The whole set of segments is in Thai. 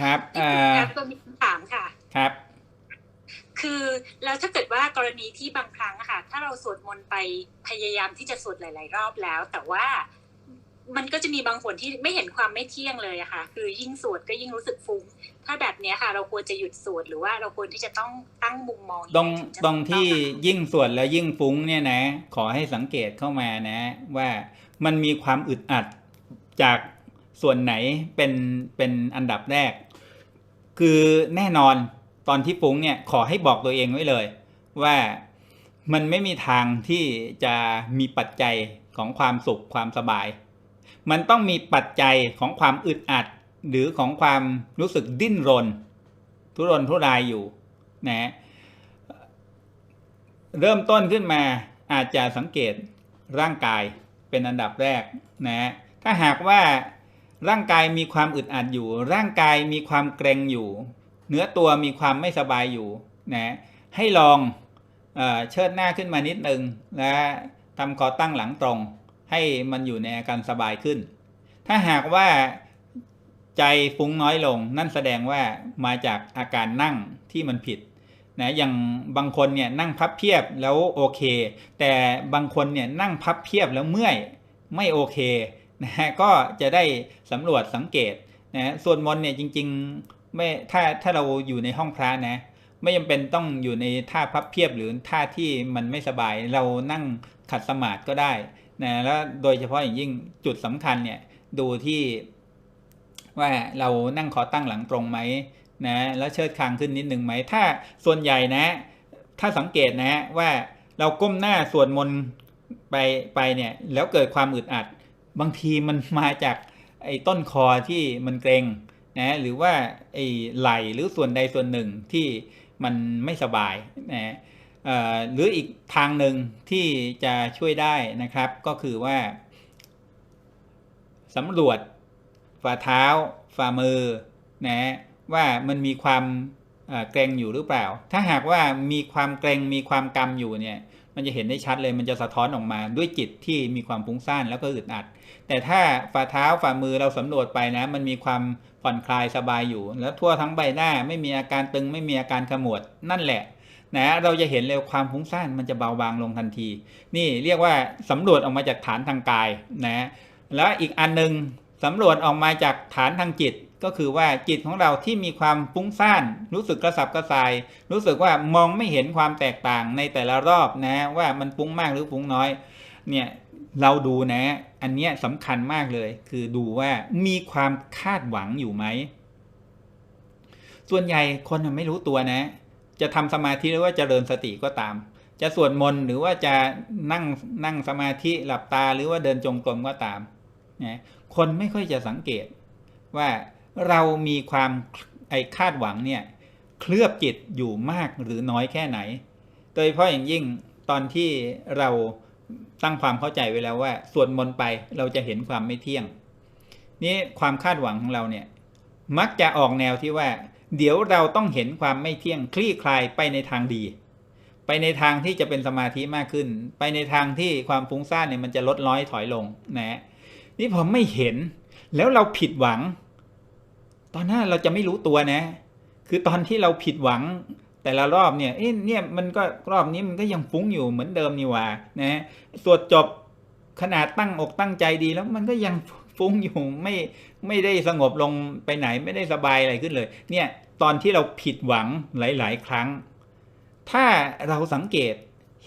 ครับที่อ่คุณาแอปก็มีคำถามค่ะ ครับ คือแล้วถ้าเกิดว่ากรณีที่บางครั้งอะค่ะ ถ้าเราสวดมนต์ไปพยายามที่จะสวดหลาย ๆ รอบแล้ว แต่ว่ามันก็จะมีบางคนที่ไม่เห็นความไม่เที่ยงเลยอะค่ะ คือยิ่งสวดก็ยิ่งรู้สึกฟุ้ง ถ้าแบบเนี้ยค่ะ เราควรจะหยุดสวดหรือว่าเราควรที่จะต้องตั้งมุมมองยัตรงไถึจะตรงที่ถูกอะยิ่งสวดแล้วยิ่งฟุ้งเนี่ยนะ ขอให้สังเกตเข้ามานะ ว่ามันมีความอึดอัดจากส่วนไหนเป็นเป็นอันดับแรก คือแน่นอนตอนที่ฟุ้งเนี่ยขอให้บอกตัวเองไว้เลย ว่ามันไม่มีทางที่จะมีปัจจัยของความสุขความสบาย มันต้องมีปัจจัยของความอึดอัด หรือของความรู้สึกดิ้นรน ทุรนทุรายอยู่นะเริ่มต้นขึ้นมาอาจจะสังเกตร่างกายเป็นอันดับแรกนะถ้าหากว่า ร่างกายมีความอึดอัดอยู่ ร่างกายมีความเกรงอยู่ เนื้อตัวมีความไม่สบายอยู่นะให้ลองเอเชิดหน้าขึ้นมานิดนึงและทำคอตั้งหลังตรง ให้มันอยู่ในอาการสบายขึ้น ถ้าหากว่าใจฟุ้งน้อยลง นั่นแสดงว่ามาจากอาการนั่งที่มันผิดนะอย่างบางคนเนี่ยนั่งพับเพียบแล้วโอเค แต่บางคนเนี่ยนั่งพับเพียบแล้วเมื่อยไม่โอเค นะฮะก็จะได้สำรวจสังเกตนะส่วนมนเนี่ยจริงๆไม่ถ้าถ้าเราอยู่ในห้องพระนะ ไม่จำเป็นต้องอยู่ในท่าพับเพียบหรือท่าที่มันไม่สบายเรานั่งขัดสมาธิก็ได้นะแล้วโดยเฉพาะอย่างยิ่งจุดสำคัญเนี่ยดูที่ว่าเรานั่งคอตั้งหลังตรงไหมนะแล้วเชิดคางขึ้นนิดหนึ่งไหมถ้าส่วนใหญ่นะ ถ้าสังเกตนะว่าเราก้มหน้าสวดมนต์ไปไปเนี่ยแล้วเกิดความอึดอัด บางทีมันมาจากไอ้ต้นคอที่มันเกรงนะหรือว่าไอ้ไหล่หรือส่วนใดส่วนหนึ่งที่มันไม่สบายนะหรืออีกทางหนึ่งที่จะช่วยได้นะครับก็คือว่าสำรวจฝ่าเท้า ฝ่ามือนะว่ามันมีความเอ่อเกรงอยู่หรือเปล่า ถ้าหากว่ามีความเกรงมีความกำอยู่เนี่ย มันจะเห็นได้ชัดเลย มันจะสะท้อนออกมาด้วยจิตที่มีความฟุ้งซ่านแล้วก็อึดอัด แต่ถ้าฝ่าเท้าฝ่ามือเราสำรวจไปนะ มันมีความผ่อนคลายสบายอยู่ แล้วทั่วทั้งใบหน้าไม่มีอาการตึงไม่มีอาการขมวดนั่นแหละนะเราจะเห็นเลยความฟุ้งซ่านมันจะเบาบางลงทันที นี่เรียกว่าสำรวจออกมาจากฐานทางกายนะแล้วอีกอันหนึงสำรวจออกมาจากฐานทางจิต ก็คือว่าจิตของเราที่มีความฟุ้งซ่าน รู้สึกกระสับกระส่าย รู้สึกว่ามองไม่เห็นความแตกต่างในแต่ละรอบนะว่ามันฟุ้งมากหรือฟุ้งน้อยเนี่ยเราดูนะ อันเนี้ยสำคัญมากเลย คือดูว่ามีความคาดหวังอยู่ไหม ส่วนใหญ่คนไม่รู้ตัวนะ จะทำสมาธิหรือว่าจเจริญสติก็ตาม จะสวดมนต์หรือว่าจะนั่งนั่งสมาธิหลับตาหรือว่าเดินจงกรมก็ตามนะคนไม่ค่อยจะสังเกตว่า เรามีความไอคาดหวังเนี่ยเคลือบจิตอยู่มากหรือน้อยแค่ไหน โดยเฉพาะอย่างยิ่งตอนที่เราตั้งความเข้าใจไว้แล้วว่าสวดมนต์ไปเราจะเห็นความไม่เที่ยง นี่ความคาดหวังของเราเนี่ยมักจะออกแนวที่ว่า เดี๋ยวเราต้องเห็นความไม่เที่ยงคลี่คลายไปในทางดี ไปในทางที่จะเป็นสมาธิมากขึ้น ไปในทางที่ความฟุ้งซ่านเนี่ยมันจะลดน้อยถอยลงนะนี่พอไม่เห็น แล้วเราผิดหวัง ตอนหน้าเราจะไม่รู้ตัวนะ คือตอนที่เราผิดหวังแต่ละรอบเนี่ยเอ๊ะเนี่ยมันก็รอบนี้มันก็ยังฟุ้งอยู่เหมือนเดิมนี่ว่านะสวดจบขนาดตั้งอกตั้งใจดีแล้วมันก็ยังฟุ้งอยู่ไม่ไม่ได้สงบลงไปไหนไม่ได้สบายอะไรขึ้นเลย เนี่ยตอนที่เราผิดหวังหลาย ๆ ครั้ง ถ้าเราสังเกต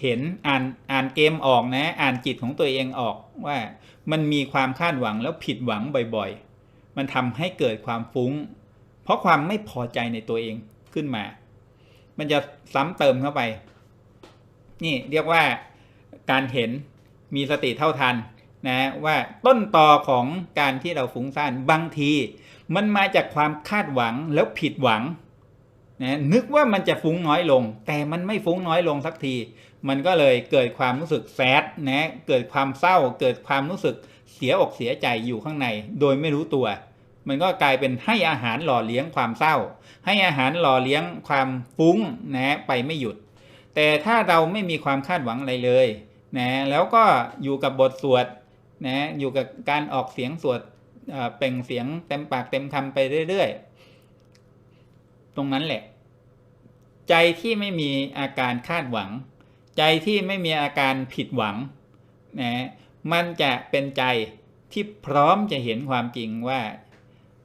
เห็นอ่านอ่านเกมออกนะ อ่านจิตของตัวเองออกว่ามันมีความคาดหวังแล้วผิดหวังบ่อย ๆ มันทำให้เกิดความฟุ้ง เพราะความไม่พอใจในตัวเองขึ้นมา มันจะซ้ำเติมเข้าไป นี่เรียกว่าการเห็นมีสติเท่าทันนะว่าต้นตอของการที่เราฟุ้งซ่านบางที มันมาจากความคาดหวังแล้วผิดหวังนะนึกว่ามันจะฟุ้งน้อยลง แต่มันไม่ฟุ้งน้อยลงสักที มันก็เลยเกิดความรู้สึกแซดนะเกิดความเศร้า เกิดความรู้สึก เสียอกเสียใจอยู่ข้างใน โดยไม่รู้ตัว มันก็กลายเป็นให้อาหารหล่อเลี้ยงความเศร้า ให้อาหารหล่อเลี้ยงความฟุ้งนะไปไม่หยุด แต่ถ้าเราไม่มีความคาดหวังอะไรเลยนะแล้วก็อยู่กับบทสวดนะอยู่กับการออกเสียงสวดเปล่งเสียงเต็มปากเต็มคำไปเรื่อยๆ ตรงนั้นแหละ ใจที่ไม่มีอาการคาดหวัง ใจที่ไม่มีอาการผิดหวังนะ มันจะเป็นใจที่พร้อมจะเห็นความจริงว่า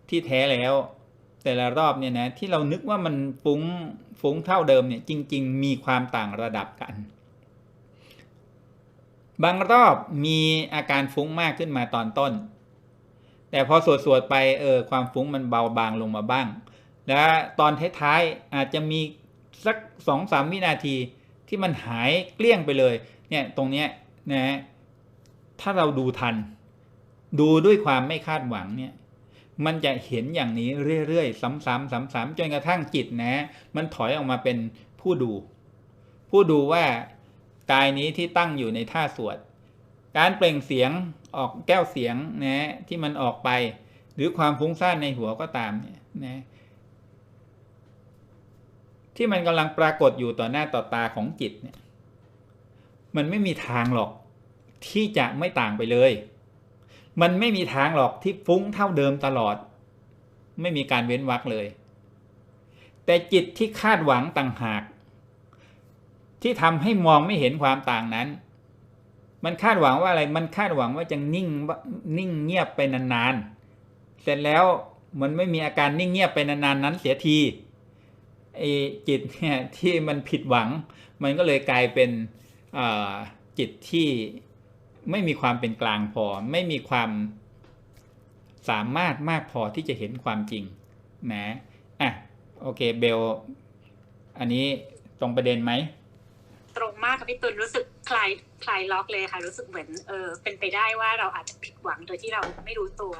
ที่แท้แล้ว แต่ละรอบเนี่ยนะที่เรานึกว่ามันฟุ้งฟุ้งเท่าเดิมเนี่ยจริง ๆ มีความต่างระดับกัน บางรอบมีอาการฟุ้งมากขึ้นมาตอนต้น แต่พอสวดสวดๆไปเออความฟุ้งมันเบาบางลงมาบ้าง แล้วตอนท้ายๆอาจจะมีสักสองสามวินาทีที่มันหายเกลี้ยงไปเลยเนี่ยตรงเนี้ยนะฮะ ถ้าเราดูทัน ดูด้วยความไม่คาดหวังเนี่ย มันจะเห็นอย่างนี้เรื่อยๆ ซ้ำๆซ้ำๆจนกระทั่งจิตนะ มันถอยออกมาเป็นผู้ดู ผู้ดูว่ากายนี้ที่ตั้งอยู่ในท่าสวด การเปล่งเสียงออกแก้วเสียงนะที่มันออกไป หรือความฟุ้งซ่านในหัวก็ตามเนี่ยนะที่มันกำลังปรากฏอยู่ต่อหน้าต่อตาของจิตเนี่ย มันไม่มีทางหรอก ที่จะไม่ต่างไปเลย มันไม่มีทางหรอกที่ฟุ้งเท่าเดิมตลอด ไม่มีการเว้นวรรคเลย แต่จิตที่คาดหวังต่างหาก ที่ทำให้มองไม่เห็นความต่างนั้น มันคาดหวังว่าอะไร มันคาดหวังว่าจะนิ่งนิ่งเงียบไปนานๆ เสร็จแล้วมันไม่มีอาการนิ่งเงียบไปนานๆนั้นเสียทีไอ้จิตเนี่ยที่มันผิดหวัง มันก็เลยกลายเป็นจิตที่ ไม่มีความเป็นกลางพอ ไม่มีความสามารถมากพอที่จะเห็นความจริงนะอะโอเคเบล อันนี้ตรงประเด็นไหม ตรงมากค่ะพี่ตุลรู้สึกคลายคลายล็อกเลยค่ะ รู้สึกเหมือนเออเป็นไปได้ว่าเราอาจจะผิดหวังโดยที่เราไม่รู้ตัว